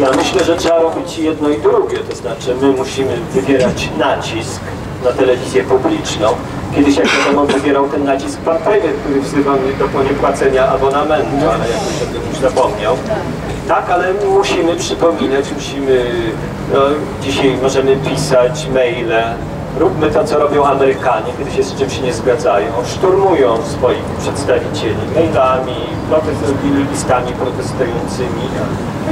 Ja myślę, że trzeba robić jedno i drugie, to znaczy my musimy wywierać nacisk na telewizję publiczną. Kiedyś jak wiadomo wywierał ten nacisk pan premier, który wzywał mnie do poniepłacenia abonamentu, ale jakoś o tym już zapomniał. Tak, ale musimy przypominać, musimy, no, dzisiaj możemy pisać maile, róbmy to, co robią Amerykanie, kiedy się z czymś nie zgadzają, szturmują swoich przedstawicieli mailami, listami protestującymi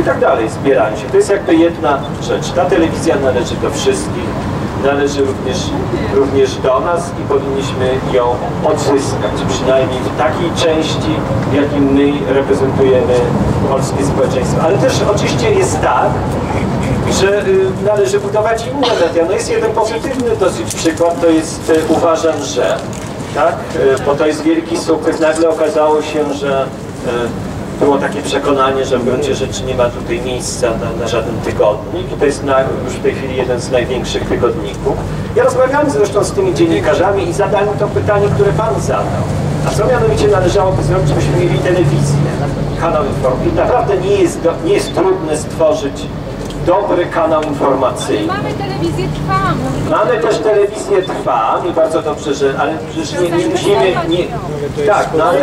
i tak dalej, zbierają się. To jest jakby jedna rzecz. Ta telewizja należy do wszystkich, należy również, również do nas i powinniśmy ją odzyskać, przynajmniej w takiej części, w jakim my reprezentujemy polskie społeczeństwo. Ale też oczywiście jest tak, że y, należy budować inne media. No jest jeden pozytywny dosyć przykład, to jest y, uważam, że tak, y, bo to jest wielki sukces. Nagle okazało się, że było takie przekonanie, że w gruncie rzeczy nie ma tutaj miejsca na, na żaden tygodnik i to jest na, już w tej chwili jeden z największych tygodników. Ja rozmawiałem zresztą z tymi dziennikarzami i zadałem to pytanie, które Pan zadał. A co mianowicie należałoby zrobić, żebyśmy mieli telewizję, kanał informacyjny. Naprawdę nie jest, nie jest trudne stworzyć dobry kanał informacyjny. Mamy telewizję Trwam. Mamy też telewizję Trwam i bardzo dobrze, że, ale przecież nie, nie musimy, nie, tak, no ale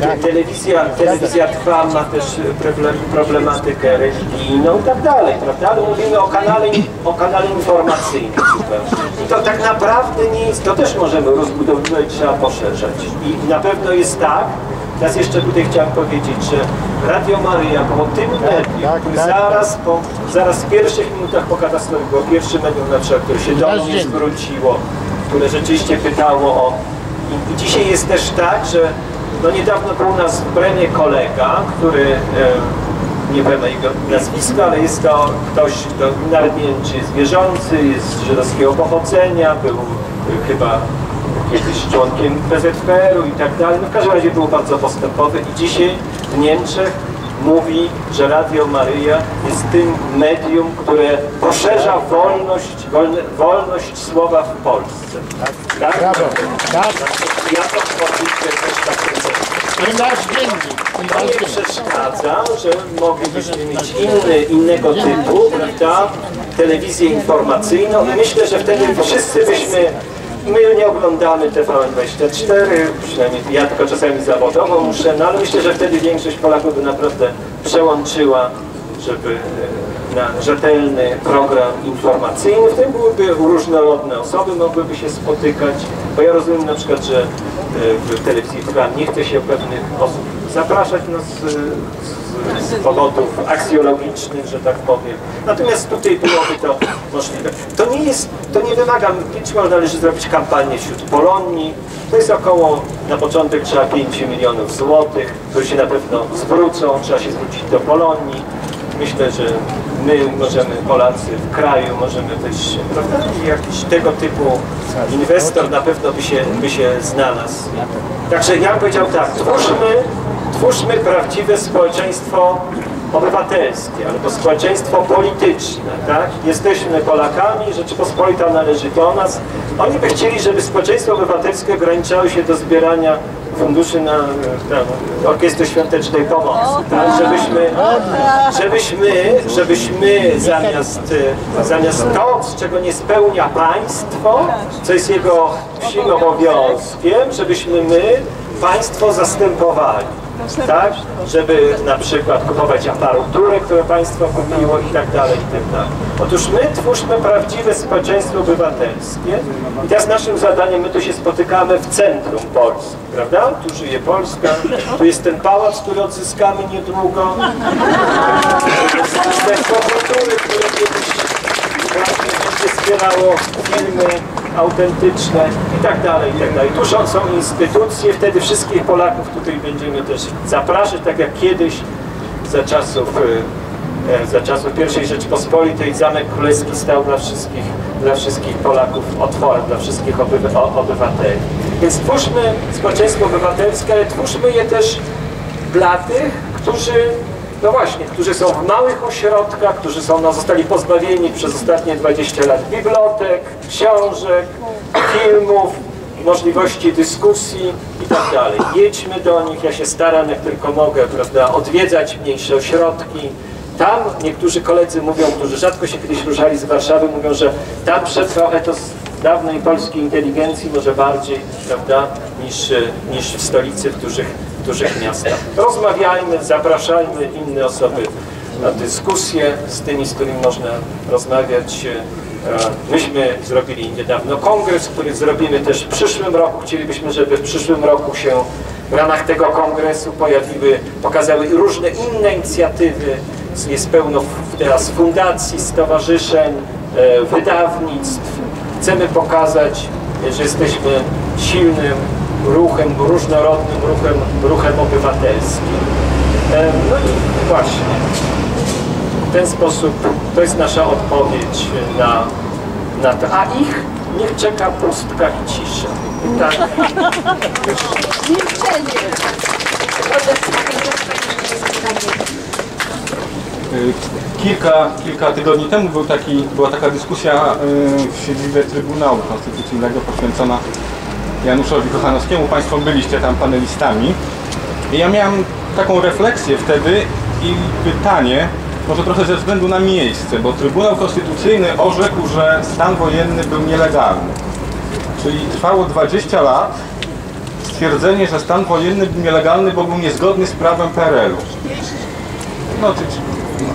te- telewizja, telewizja Trwam ma też problem, problematykę religijną i tak dalej, prawda? Ale mówimy o kanale, o kanale informacyjnym. I to tak naprawdę nie jest, to też możemy rozbudowywać, trzeba poszerzać. I na pewno jest tak, Teraz jeszcze tutaj chciałem powiedzieć, że Radio Maryja było tym medium, tak, który tak. zaraz po, zaraz w pierwszych minutach po katastrofie było pierwszym medium na przykład, które się do mnie zwróciło, które rzeczywiście pytało o... I, dzisiaj jest też tak, że no niedawno był u nas w Bremie kolega, który e, nie wiem jego nazwiska, ale jest to ktoś, to nawet nie wiem czy jest wierzący, jest żydowskiego pochodzenia, był chyba kiedyś członkiem PZPR-u i tak dalej. No w każdym razie był bardzo postępowy i dzisiaj w Niemczech mówi, że Radio Maryja jest tym medium, które poszerza wolność, wolne, wolność słowa w Polsce. Tak? Brawo. Tak. Ja to oczywiście też tak chcę. Nasz dziennik. To nie przeszkadza, że moglibyśmy mieć inny, innego typu, prawda, telewizję informacyjną i myślę, że wtedy wszyscy byśmy, my nie oglądamy TVN24, przynajmniej ja tylko czasami zawodowo muszę, no ale myślę, że wtedy większość Polaków by naprawdę przełączyła, żeby e, na rzetelny program informacyjny, w tym byłyby różnorodne osoby, mogłyby się spotykać, bo ja rozumiem na przykład, że e, w telewizji Trwam nie chce się pewnych osób zapraszać no, z, z, powodów aksjologicznych, że tak powiem. Natomiast tutaj byłoby to możliwe. To nie jest, to nie wymaga, być może należy zrobić kampanię wśród Polonii. To jest około, na początek trzeba 5 milionów złotych, które się na pewno zwrócą, trzeba się zwrócić do Polonii. Myślę, że my możemy, Polacy w kraju, możemy być, prawda, jakiś tego typu inwestor na pewno by się, by się znalazł. Także ja bym powiedział tak, twórzmy, twórzmy prawdziwe społeczeństwo obywatelskie, albo społeczeństwo polityczne, tak? Jesteśmy Polakami, Rzeczypospolita należy do nas. Oni by chcieli, żeby społeczeństwo obywatelskie ograniczało się do zbierania funduszy na, na Orkiestry Świątecznej Pomocy, tak? Żebyśmy, żebyśmy, żebyśmy zamiast, e, zamiast to, z czego nie spełnia państwo, co jest jego wsim obowiązkiem, żebyśmy my państwo zastępowali. Tak? Żeby na przykład kupować aparaturę, którą państwo kupiło i tak dalej, i tak dalej. Otóż my twórzmy prawdziwe społeczeństwo obywatelskie i teraz naszym zadaniem, my tu się spotykamy w centrum Polski, prawda? Tu żyje Polska, tu jest ten pałac, który odzyskamy niedługo. Ministerstwo Kultury, które kiedyś właśnie będzie wspierało filmy autentyczne i tak dalej, i tak dalej. Tu są, instytucje, wtedy wszystkich Polaków tutaj będziemy też zapraszać, tak jak kiedyś za czasów, e, e, za czasów I Rzeczypospolitej Zamek Królewski stał dla wszystkich, dla wszystkich Polaków otworem, dla wszystkich obywa, o- obywateli. Więc twórzmy społeczeństwo obywatelskie, ale twórzmy je też dla tych, którzy no właśnie, którzy są w małych ośrodkach, którzy są, no, zostali pozbawieni przez ostatnie 20 lat bibliotek, książek, filmów, możliwości dyskusji i tak dalej. Jedźmy do nich, ja się staram jak tylko mogę, prawda, odwiedzać mniejsze ośrodki, tam niektórzy koledzy mówią, którzy rzadko się kiedyś ruszali z Warszawy, mówią, że tam przetrwał etos dawnej polskiej inteligencji może bardziej, prawda, niż, niż w stolicy, w dużych, dużych miastach. Rozmawiajmy, zapraszajmy inne osoby na dyskusję z tymi, z którymi można rozmawiać. E, Myśmy zrobili niedawno kongres, który zrobimy też w przyszłym roku. Chcielibyśmy, żeby w przyszłym roku się w ramach tego kongresu pojawiły, pokazały różne inne inicjatywy. Jest pełno teraz fundacji, stowarzyszeń, e, wydawnictw. Chcemy pokazać, że jesteśmy silnym ruchem, różnorodnym ruchem, ruchem obywatelskim. E, No i właśnie, w ten sposób to jest nasza odpowiedź na, na to. A ich niech czeka pustka i cisza. Tak. Kilka, kilka tygodni temu był taki, była taka dyskusja y, w siedzibie Trybunału Konstytucyjnego poświęcona Januszowi Kochanowskiemu. Państwo byliście tam panelistami. I ja miałem taką refleksję wtedy i pytanie, może trochę ze względu na miejsce, bo Trybunał Konstytucyjny orzekł, że stan wojenny był nielegalny. Czyli trwało 20 lat stwierdzenie, że stan wojenny był nielegalny, bo był niezgodny z prawem PRL-u. No, czy, czy, no.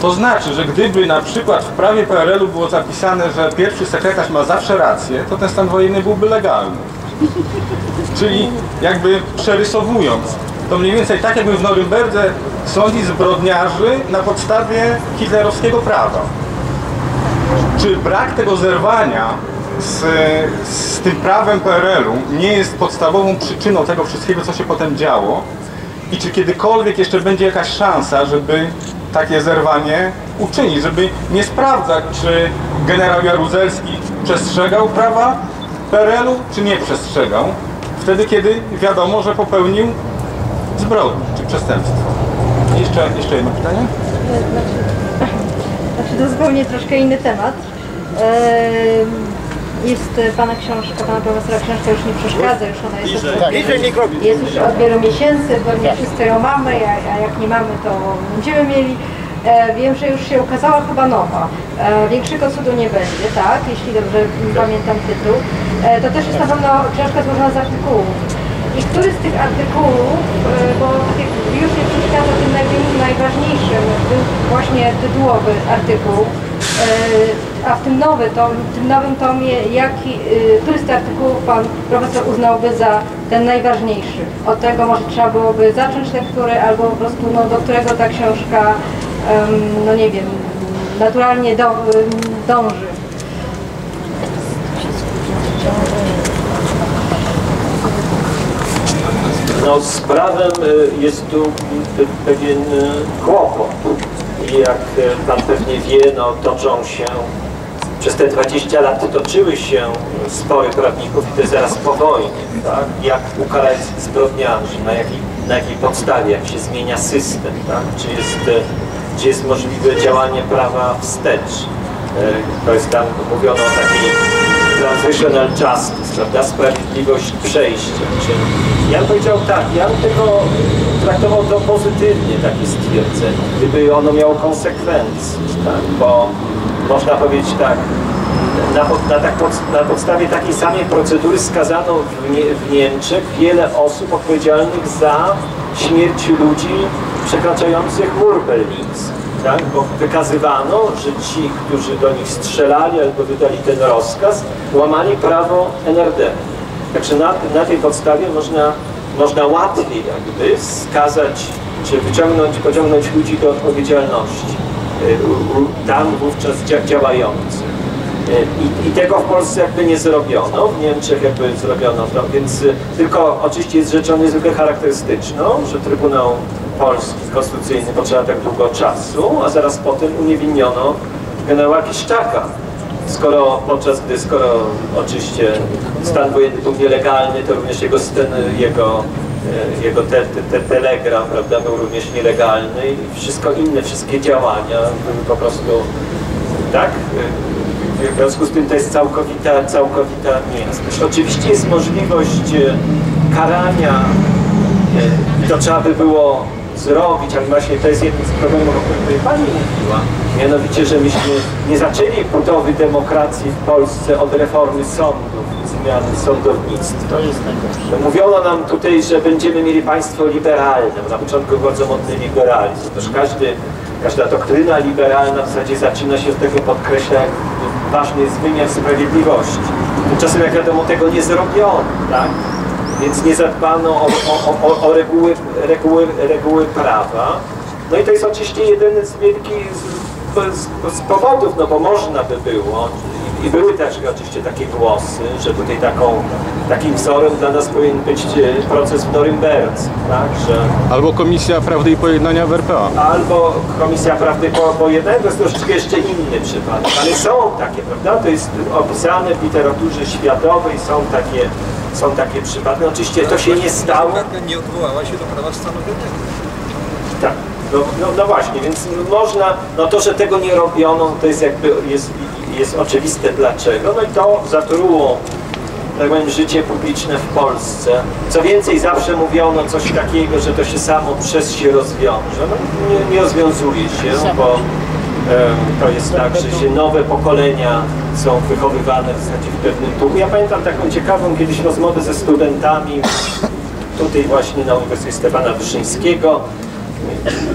To znaczy, że gdyby na przykład w prawie PRL-u było zapisane, że pierwszy sekretarz ma zawsze rację, to ten stan wojenny byłby legalny. Czyli jakby przerysowując, to mniej więcej tak jakby w Norymberdze sądzi zbrodniarzy na podstawie hitlerowskiego prawa. Czy brak tego zerwania z, z tym prawem PRL-u nie jest podstawową przyczyną tego wszystkiego, co się potem działo? I czy kiedykolwiek jeszcze będzie jakaś szansa, żeby takie zerwanie uczynić, żeby nie sprawdzać, czy generał Jaruzelski przestrzegał prawa PRL-u, czy nie przestrzegał, wtedy kiedy wiadomo, że popełnił zbrodnię czy przestępstwo. Jeszcze, jeszcze jedno pytanie? Znaczy to zupełnie troszkę inny temat. Ehm, Jest e, pana książka, pana profesora książka już nie przeszkadza, już ona jest, od, jest już od wielu miesięcy, pewnie wszyscy ją mamy, a, a jak nie mamy, to będziemy mieli. E, wiem, że już się ukazała chyba nowa. E, większego cudu nie będzie, tak? Jeśli dobrze pamiętam tytuł. E, to też jest na pewno książka złożona z artykułów. I który z tych artykułów, e, bo tak już nie przeszkadza tym najważniejszym, był właśnie tytułowy artykuł, e, a w tym, nowy tom, tym nowym tomie, jaki, który z tych artykułów pan profesor uznałby za ten najważniejszy? Od tego może trzeba byłoby zacząć lekturę, albo po prostu no, do którego ta książka, no nie wiem, naturalnie do, dąży. No z prawem y, jest tu pe- pewien y, kłopot. Jak y, pan pewnie wie, no toczą się, przez te 20 lat toczyły się spory prawników i to jest zaraz po wojnie, tak? Jak ukarać zbrodniarzy, na jakiej, na jakiej podstawie, jak się zmienia system, tak? Czy jest, czy jest możliwe działanie prawa wstecz. Y, To jest tam mówiono o takiej transitional justice, prawda, sprawiedliwość przejścia. Czy ja bym powiedział tak, ja bym tego traktował to pozytywnie, takie stwierdzenie, gdyby ono miało konsekwencje, tak, bo można powiedzieć tak, na, na, tak pod, na podstawie takiej samej procedury skazano w, Nie, w Niemczech wiele osób odpowiedzialnych za śmierć ludzi przekraczających mur berliński. Tak? Bo wykazywano, że ci, którzy do nich strzelali albo wydali ten rozkaz, łamali prawo NRD. Także na, na tej podstawie można, można łatwiej jakby skazać, czy wyciągnąć, pociągnąć ludzi do odpowiedzialności. Y, Tam wówczas dzia, działających. I, I tego w Polsce jakby nie zrobiono, w Niemczech jakby zrobiono to, więc y, tylko oczywiście jest rzeczą niezwykle charakterystyczną, że Trybunał Polski Konstytucyjny potrzeba tak długo czasu, a zaraz potem uniewinniono generała Kiszczaka. Skoro podczas gdy, skoro oczywiście stan wojenny był nielegalny, to również jego, ten, jego, jego te, te, te telegram prawda, był również nielegalny i wszystko inne, wszystkie działania były po prostu tak? W związku z tym to jest całkowita, całkowita niejasność. Oczywiście jest możliwość e, karania, e, i to trzeba by było zrobić, ale właśnie to jest jeden z problemów, o którym Pani mówiła, mianowicie, że myśmy nie zaczęli budowy demokracji w Polsce od reformy sądów, zmiany sądownictwa. To jest najgorsze. Mówiono nam tutaj, że będziemy mieli państwo liberalne, bo na początku bardzo modny liberalizm. Otóż każdy, każda doktryna liberalna w zasadzie zaczyna się od tego podkreśla, jak ważny jest wymiar sprawiedliwości. Tymczasem, jak wiadomo, tego nie zrobiono, tak? Więc nie zadbano o, o, o, o reguły, reguły, reguły prawa. No i to jest oczywiście jeden z wielkich z, z, z powodów, no bo można by było, i, i były też oczywiście takie głosy, że tutaj taką, takim wzorem dla nas powinien być e, proces w Norymberdze, tak, że Albo Komisja Prawdy i Pojednania w RPA. albo Komisja Prawdy po, po jednego, to jest troszeczkę jeszcze inny przypadek, ale są takie, prawda, to jest opisane w literaturze światowej, są takie, są takie przypadki, oczywiście to się nie stało, nie odwołała się do prawa stanu wojennego. tak, no, no, no właśnie, więc można, no to, że tego nie robiono, to jest jakby, jest, jest oczywiste dlaczego, no i to zatruło, tak powiem, życie publiczne w Polsce. Co więcej, zawsze mówiono coś takiego, że to się samo przez się rozwiąże. No nie, nie rozwiązuje się, bo em, to jest tak, że się nowe pokolenia są wychowywane w zasadzie w pewnym duchu. Ja pamiętam taką ciekawą kiedyś rozmowę ze studentami tutaj właśnie na Uniwersytecie Stefana Wyszyńskiego.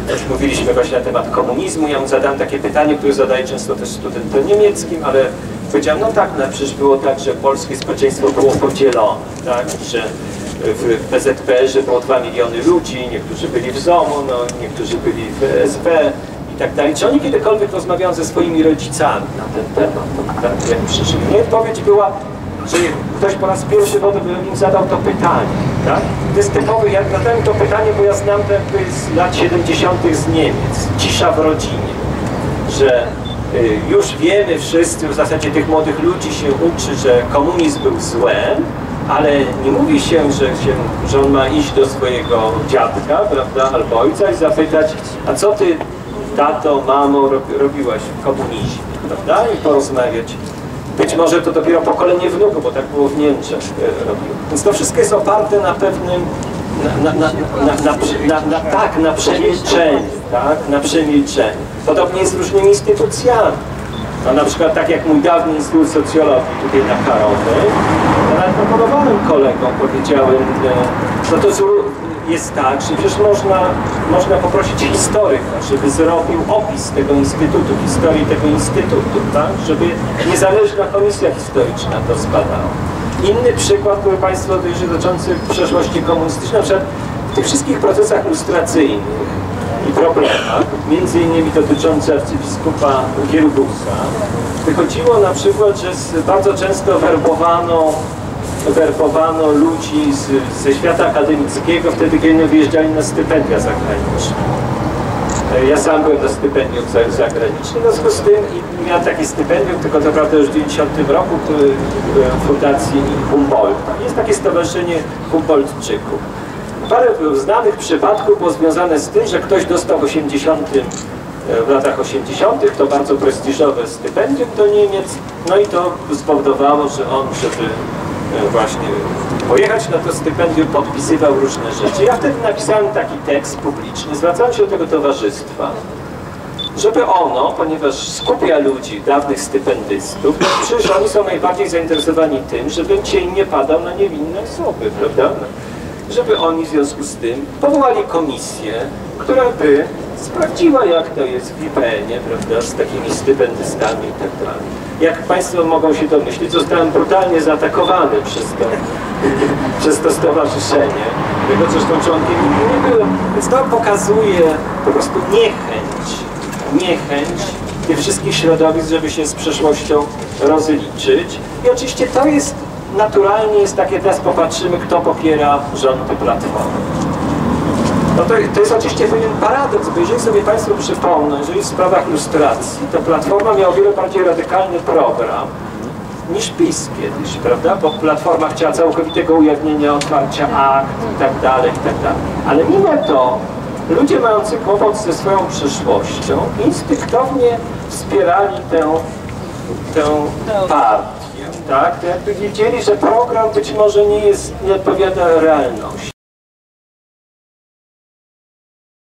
Też mówiliśmy właśnie na temat komunizmu. Ja mu zadałem takie pytanie, które zadaję często też studentom niemieckim, ale powiedziałem, no tak, no przecież było tak, że polskie społeczeństwo było podzielone, tak, że w PZPR-ze było 2 miliony ludzi, niektórzy byli w ZOMO, no, niektórzy byli w SB i tak dalej. Czy oni kiedykolwiek rozmawiają ze swoimi rodzicami na ten temat, tak, jak przeżyli? No i odpowiedź była, że ktoś po raz pierwszy im zadał to pytanie, tak? To jest ja zadałem to pytanie, bo ja znam jakby z lat 70. z Niemiec, cisza w rodzinie, że y, już wiemy wszyscy, w zasadzie tych młodych ludzi się uczy, że komunizm był złem, ale nie mówi się, że, się, że on ma iść do swojego dziadka, prawda, albo ojca i zapytać, a co ty, tato, mamo, rob- robiłaś w komunizmie, prawda, i porozmawiać. Być może to dopiero pokolenie wnuków, bo tak było w Niemczech e, robiło. Więc to wszystko jest oparte na pewnym, na, na, na, tak, na przemilczeniu, tak, na przemilczeniu. Podobnie jest z różnymi instytucjami. No na przykład tak jak mój dawny Instytut Socjologii tutaj na Karowej, nawet proponowałem kolegom, powiedziałem, e, no to jest tak, że przecież można, można poprosić historyka, żeby zrobił opis tego instytutu, historii tego instytutu, tak? żeby niezależna komisja historyczna to zbadała. Inny przykład, który Państwo dojrzy dotyczący przeszłości komunistycznej, na przykład w tych wszystkich procesach lustracyjnych i problemach, między innymi dotyczący arcybiskupa Giergusa, wychodziło na przykład, że bardzo często werbowano werbowano ludzi z, ze świata akademickiego wtedy, kiedy wyjeżdżali na stypendia zagraniczne. E, Ja sam byłem na stypendium za- zagranicznym, w związku z tym i miałem takie stypendium, tylko to prawda już w 90 roku e, w Fundacji Humboldta. Jest takie stowarzyszenie Humboldtczyków. Parę znanych przypadków było związane z tym, że ktoś dostał w 80 e, w latach 80. to bardzo prestiżowe stypendium do Niemiec, no i to spowodowało, że on, żeby właśnie pojechać na to stypendium, podpisywał różne rzeczy. Ja wtedy napisałem taki tekst publiczny, zwracałem się do tego towarzystwa, żeby ono, ponieważ skupia ludzi, dawnych stypendystów, no przecież oni są najbardziej zainteresowani tym, żeby cień nie padał na niewinne osoby, prawda? Żeby oni w związku z tym powołali komisję, która by sprawdziła, jak to jest w IPN-ie, prawda, z takimi stypendystami i tak dalej. Jak Państwo mogą się domyślić, zostałem brutalnie zaatakowany przez to, przez to stowarzyszenie, tego zresztą członkiem nie byłem. Więc to pokazuje po prostu niechęć, niechęć tych wszystkich środowisk, żeby się z przeszłością rozliczyć. I oczywiście to jest naturalnie jest takie, teraz popatrzymy, kto popiera rządy Platformy. No to, to jest oczywiście pewien paradoks, bo jeżeli sobie Państwo przypomną, jeżeli w sprawach lustracji, to Platforma miała o wiele bardziej radykalny program niż PiS kiedyś, prawda? Bo Platforma chciała całkowitego ujawnienia, otwarcia akt i tak dalej, i tak dalej. Ale mimo to ludzie mający kłopot ze swoją przyszłością instynktownie wspierali tę, tę partię, tak? To jakby wiedzieli, że program być może nie jest, nie odpowiada realności.